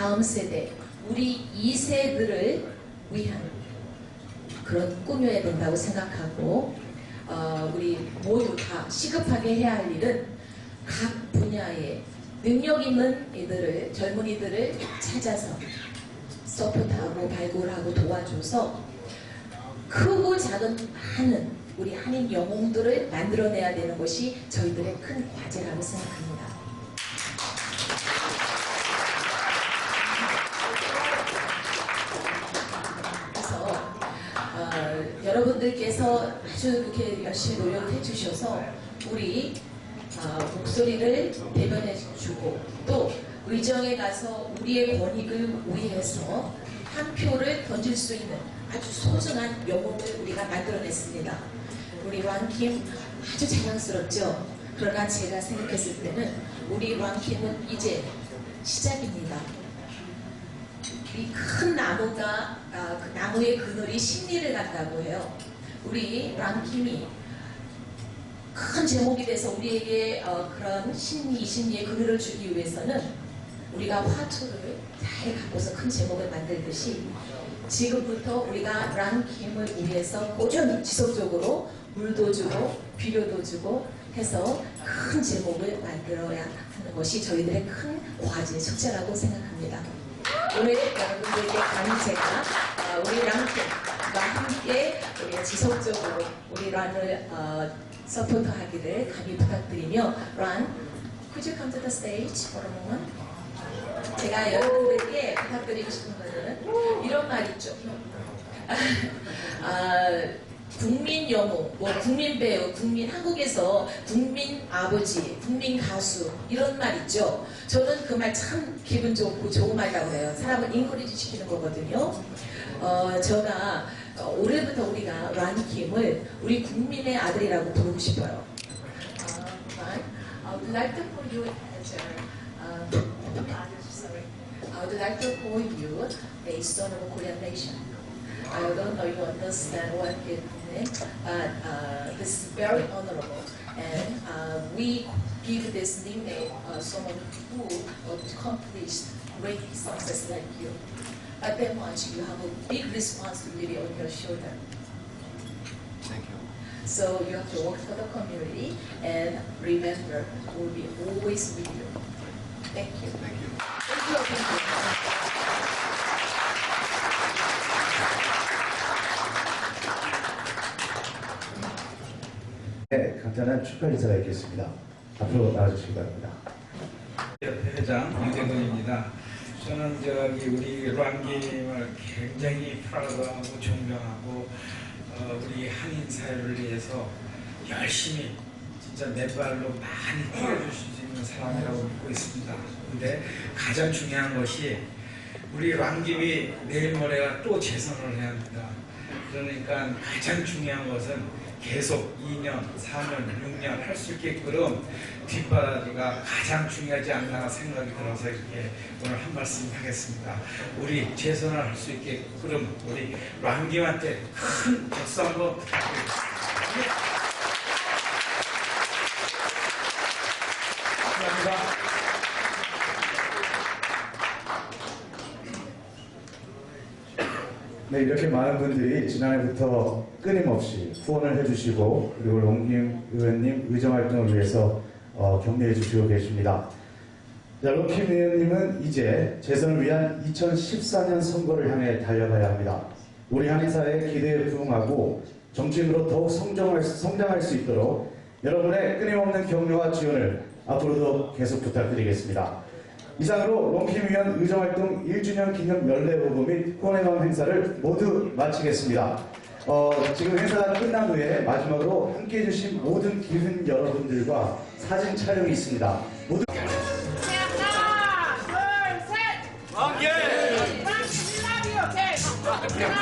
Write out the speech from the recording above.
다음 세대, 우리 2세들을 위한 그런 꾸며야 된다고 생각하고 어, 우리 모두 다 시급하게 해야 할 일은 각 분야에 능력 있는 이들을 젊은이들을 찾아서 서포트하고 발굴하고 도와줘서 크고 작은 많은 우리 한인 영웅들을 만들어내야 되는 것이 저희들의 큰 과제라고 생각합니다. 여러분들께서 아주 이렇게 열심히 노력해 주셔서 우리 어, 목소리를 대변해 주고 또 의정에 가서 우리의 권익을 위해서 한 표를 던질 수 있는 아주 소중한 영웅을 우리가 만들어냈습니다. 우리 왕킴 아주 자랑스럽죠. 그러나 제가 생각했을 때는 우리 왕킴은 이제 시작입니다. 이 큰 나무가 아, 그 나무의 그늘이 심리를 간다고 해요. 우리 랑킴이 큰 제목이 돼서 우리에게 어, 그런 심리, 심리의 그늘을 주기 위해서는 우리가 화투를 잘 갖고서 큰 제목을 만들듯이 지금부터 우리가 랑킴을 위해서 꾸준히 지속적으로 물도 주고 비료도 주고 해서 큰 제목을 만들어야 하는 것이 저희들의 큰 과제, 숙제라고 생각합니다. 오늘 여러분들께 감히 제가 어, 우리 랑팀과 함께 우리가 지속적으로 우리 란을 어, 서포트하기를 감히 부탁드리며 란, could you come to the stage for a moment? 제가 여러분들께 부탁드리고 싶은 거는 이런 말 있죠. 아, 국민 영웅, 뭐 국민 배우, 국민 한국에서 국민 아버지, 국민 가수 이런 말 있죠. 저는 그 말 참 기분 좋고 좋은 말이라고 해요. 사람을 인코리지 시키는 거거든요. 어, 제가 어, 올해부터 우리가 란킴을 우리 국민의 아들이라고 부르고 싶어요. I would like to call you as a, uh, sorry. I would like to call you son of Korean nation. I don't know if you understand what it means, but uh, this is very honorable. And uh, we give this nickname uh, someone who accomplished great success like you. But that much you have a big responsibility on your shoulder. Thank you. So you have to work for the community and remember, we'll be always with you. Thank you. Thank you. Thank you. Thank you. 간단한 축하 인사가 있겠습니다. 앞으로 나와주시기 바랍니다. 회장 유대근입니다. 저는 저기 우리 랑김을 굉장히 프라우드하고 존경하고 어, 우리 한인 사회를 위해서 열심히 진짜 내 발로 많이 뛰어줄 수 있는 사람이라고 믿고 있습니다. 근데 가장 중요한 것이 우리 랑김이 내일 모레가 또 재선을 해야 합니다. 그러니까 가장 중요한 것은 계속 2년, 4년, 6년 할 수 있게끔 뒷바라지가 가장 중요하지 않나 생각이 들어서 이렇게 오늘 한 말씀 하겠습니다. 우리 재선을 할 수 있게끔 우리 랑김한테 큰 박수 한번 부탁드립니다. 네, 이렇게 많은 분들이 지난해부터 끊임없이 후원을 해주시고 그리고 롱김 의원님 의정활동을 위해서 어, 격려해 주시고 계십니다. 자, 롱김 의원님은 이제 재선을 위한 2014년 선거를 향해 달려가야 합니다. 우리 한인사회의 기대에 부응하고 정치인으로 더욱 성장할, 수- 성장할 수 있도록 여러분의 끊임없는 격려와 지원을 앞으로도 계속 부탁드리겠습니다. 이상으로 롱킴 위한 의정활동 1주년 기념 연례보고 및 후원의 마음 행사를 모두 마치겠습니다. 어, 지금 행사가 끝난 후에 마지막으로 함께해 주신 모든 기훈 여러분들과 사진 촬영이 있습니다. 모두 하나, 둘, 셋! 오케이! 오케이!